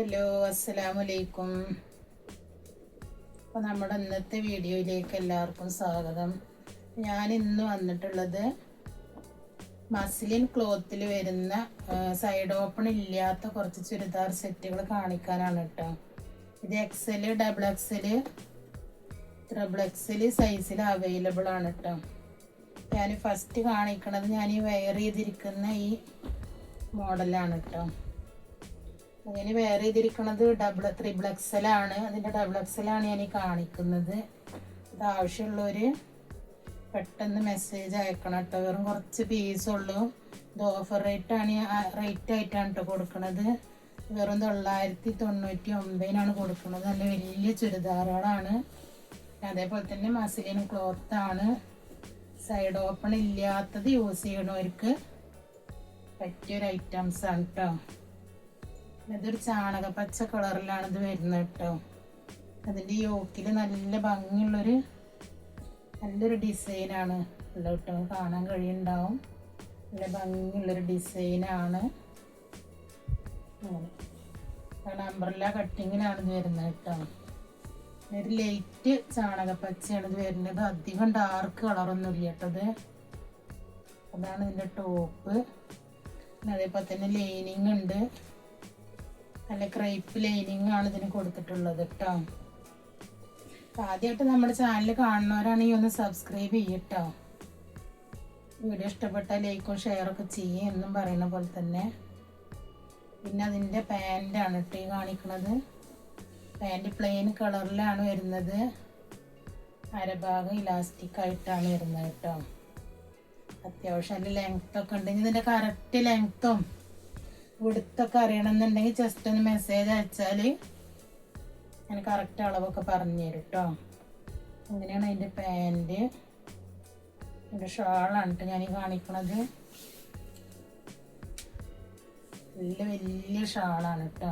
Hello അസ്സലാമലൈക്കും അപ്പോൾ നമ്മുടെ ഇന്നത്തെ വീഡിയോയിലേക്ക് എല്ലാവർക്കും സ്വാഗതം. ഞാൻ ഇന്ന് വന്നിട്ടുള്ളത് മസ്ലിൻ ക്ലോത്തിൽ വരുന്ന സൈഡ് ഓപ്പൺ ഇല്ലാത്ത കുറച്ച് ചുരിദാർ സെറ്റുകൾ കാണിക്കാനാണ് കേട്ടോ ഇത് XL double XL triple XL സൈസിൽ അവൈലബിൾ ആണ് കേട്ടോ ഞാൻ ഫസ്റ്റ് കാണിക്കണത് ഞാൻ ഈ വെയർ ചെയ്തിരിക്കുന്ന ഈ മോഡലാണ് കേട്ടോ അതിന് വേറെ ചെയ്തിരിക്കുന്നത് ഡബിൾ ത്രിബിൾ ആണ്. അതിന്റെ ഡബിൾ എക്സൽ ആണ് ഞാൻ ഈ കാണിക്കുന്നത്. ഇത് ആവശ്യമുള്ളവർ പെട്ടെന്ന് മെസ്സേജ് അയക്കണം കേട്ടോ. വെറും കുറച്ച് പീസ് ഉള്ളൂ. ഇത് ഓഫർ റേറ്റ് ആണ് റേറ്റ് ആയിട്ടാണ് കേട്ടോ കൊടുക്കുന്നത് വെറും തൊള്ളായിരത്തി തൊണ്ണൂറ്റി ഒമ്പതിനാണ് കൊടുക്കുന്നത് നല്ല വലിയ ചുരിദാറുകളാണ്. അതേപോലെ തന്നെ മസിലിൻ ക്ലോത്ത് ആണ്. സൈഡ് ഓപ്പൺ ഇല്ലാത്തത് യൂസ് ചെയ്യണവർക്ക് പറ്റിയൊരു ആണ് കേട്ടോ ഇതൊരു ചാണക പച്ച കളറിലാണ് ഇത് വരുന്നത് കേട്ടോ. അതിന്റെ യോക്കിൽ നല്ല ഭംഗിയുള്ളൊരു നല്ലൊരു ഡിസൈനാണ് ഉള്ളത് കേട്ടോ. കാണാൻ കഴിയുണ്ടാവും നല്ല ഭംഗിയുള്ളൊരു ഡിസൈനാണ്. കാരണം അംബ്രല്ല കട്ടിങ്ങിലാണ് ഇത് വരുന്നത് കേട്ടോ. ഒരു ലൈറ്റ് ചാണക പച്ചയാണ് ഇത് വരുന്നത്. അധികം ഡാർക്ക് കളറൊന്നും ഇല്ല കേട്ടത് അതാണ് ഇതിന്റെ ടോപ്പ്. അതേപോലെ തന്നെ ലൈനിങ് ഉണ്ട്. നല്ല ക്രൈപ്പ് ലൈനിങ് ആണ് ഇതിന് കൊടുത്തിട്ടുള്ളത് കേട്ടോ ആദ്യമായിട്ട് നമ്മുടെ ചാനൽ കാണുന്നവരാണെങ്കിൽ ഒന്ന് സബ്സ്ക്രൈബ് ചെയ്യട്ടോ. വീഡിയോ ഇഷ്ടപ്പെട്ടാൽ ലൈക്കും ഷെയറൊക്കെ ചെയ്യും എന്നും പറയുന്ന പോലെ തന്നെ. പിന്നെ അതിന്റെ പാന്റാണ് കേട്ടോ ഈ കാണിക്കുന്നത് പാന്റ് പ്ലെയിൻ കളറിലാണ് വരുന്നത്. അരഭാഗം ഇലാസ്റ്റിക് ആയിട്ടാണ് വരുന്നത് കേട്ടോ അത്യാവശ്യം അതിന്റെ ലെങ്ത്തൊക്കെ ഉണ്ടെങ്കിൽ ഇതിന്റെ കറക്റ്റ് ലെങ്ത്തും ഇവിടുത്തൊക്കെ അറിയണമെന്നുണ്ടെങ്കിൽ ജസ്റ്റ് ഒന്ന് മെസ്സേജ് അയച്ചാൽ ഞാൻ കറക്റ്റ് അളവൊക്കെ പറഞ്ഞു തരും കേട്ടോ അങ്ങനെയാണ് അതിന്റെ പാന്റ് എന്റെ ഷാളാണ് കേട്ടോ ഞാൻ കാണിക്കണത്. വലിയ വലിയ ഷാളാണ് കേട്ടോ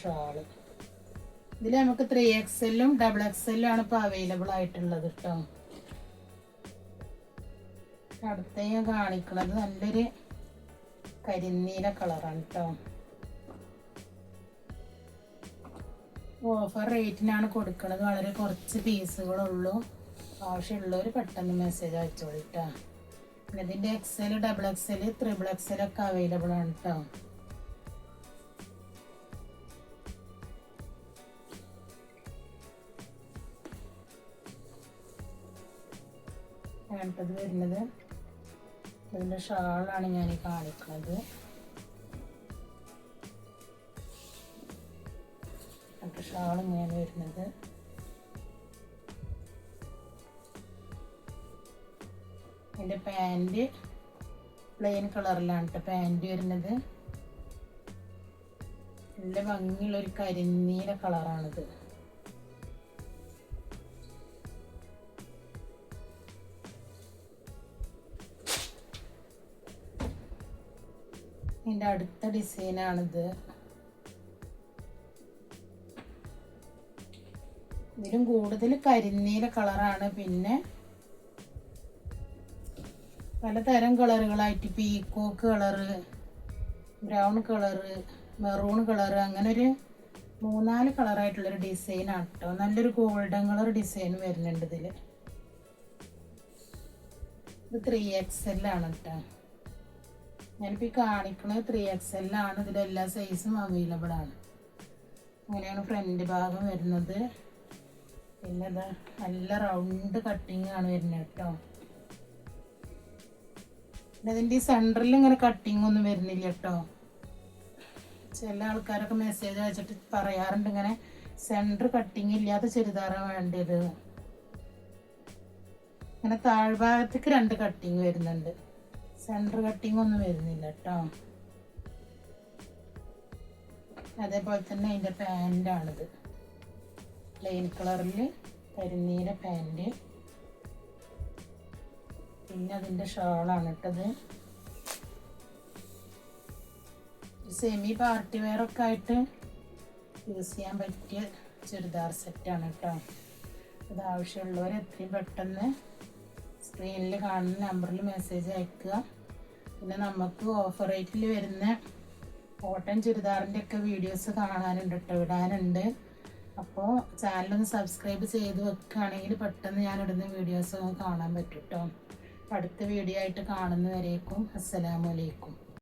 ഷാൾ ഇതിൽ നമുക്ക് ത്രീ എക്സ് എല്ലും ഡബിൾ എക്സെല്ലും ആണ് ഇപ്പോൾ അവൈലബിൾ ആയിട്ടുള്ളത് കേട്ടോ അടുത്ത ഞാൻ കാണിക്കുന്നത് നല്ലൊരു കരിനീല കളറാണ് കേട്ടോ ഓഫർ റേറ്റിനാണ് കൊടുക്കുന്നത് വളരെ കുറച്ച് പീസുകളുള്ളൂ. ആവശ്യമുള്ളവർ പെട്ടെന്ന് മെസ്സേജ് അയച്ചോളൂ കേട്ടോ പിന്നെ ഇതിന്റെ XL double XL triple XL ഒക്കെ അവൈലബിൾ ആണ് കേട്ടോ വേണ്ടത് വരുന്നത്. ഇതിന്റെ ഷാളാണ് ഞാൻ കാണിക്കുന്നത്. എന്നിട്ട് ഷാൾ ഇങ്ങനെയാണ് വരുന്നത്. എന്റെ പാന്റ് പ്ലെയിൻ കളറിലാണ് കേട്ടോ പാന്റ് വരുന്നത്. നല്ല ഭംഗിയുള്ളൊരു കരിനീല കളറാണിത്. ഇതിന്റെ അടുത്ത ഡിസൈനാണിത് ഇതിലും കൂടുതൽ കരിനീല കളറാണ് പിന്നെ പലതരം കളറുകളായിട്ട് peacock colour brown colour maroon colour അങ്ങനെ ഒരു മൂന്നാൽ കളറായിട്ടുള്ളൊരു ഡിസൈനാണ് കേട്ടോ നല്ലൊരു ഗോൾഡൻ കളർ ഡിസൈൻ വരുന്നുണ്ട് ഇതിൽ ഇത് ത്രീ എക്സ് എല്ലാണ് കേട്ടോ ഞാനിപ്പോൾ ഈ കാണിക്കുന്നത് ത്രീ എക്സ് എല്ലാണ് എല്ലാ സൈസും അവൈലബിൾ ആണ്. അങ്ങനെയാണ് ഫ്രണ്ട് ഭാഗം വരുന്നത്. പിന്നെ നല്ല റൗണ്ട് കട്ടിങ് ആണ് വരുന്നത് കേട്ടോ. അതിന്റെ ഈ സെന്ററിൽ ഇങ്ങനെ കട്ടിങ് ഒന്നും വരുന്നില്ല കേട്ടോ. ചില ആൾക്കാരൊക്കെ മെസ്സേജ് അയച്ചിട്ട് പറയാറുണ്ട് ഇങ്ങനെ സെന്റർ കട്ടിങ് ഇല്ലാത്ത ചുരിദാറാണ് വേണ്ടത്. ഇങ്ങനെ താഴ്ഭാഗത്തേക്ക് രണ്ട് കട്ടിങ് വരുന്നുണ്ട്. സെന്റർ കട്ടിങ് ഒന്നും വരുന്നില്ല കേട്ടോ അതേപോലെ തന്നെ അതിന്റെ പാന്റാണിത് പ്ലെയിൻ കളറിൽ കരിനീല പാന്റ് പിന്നെ അതിന്റെ ഷാളാണ് ഇട്ടത്. സെമി പാർട്ടി വെയർ ഒക്കെ ആയിട്ട് യൂസ് ചെയ്യാൻ പറ്റിയ ചുരിദാർ സെറ്റാണ് കേട്ടോ ഇത് ആവശ്യമുള്ളവർ എത്രയും പെട്ടെന്ന് സ്ക്രീനിൽ കാണുന്ന നമ്പറിൽ മെസ്സേജ് അയക്കുക. പിന്നെ നമുക്ക് ഓഫർ റേറ്റിൽ വരുന്ന കോട്ടൺ ചുരിദാറിന്റെ ഒക്കെ വീഡിയോസ് കാണാനുണ്ട് കേട്ടോ ഇടാനുണ്ട്. അപ്പോൾ ചാനലൊന്ന് സബ്സ്ക്രൈബ് ചെയ്ത് വെക്കുകയാണെങ്കിൽ പെട്ടെന്ന് ഞാൻ ഇടുന്ന വീഡിയോസ് കാണാൻ പറ്റും കേട്ടോ അടുത്ത വീഡിയോ ആയിട്ട് കാണുന്നവരേക്കും അസ്സലാമലൈക്കും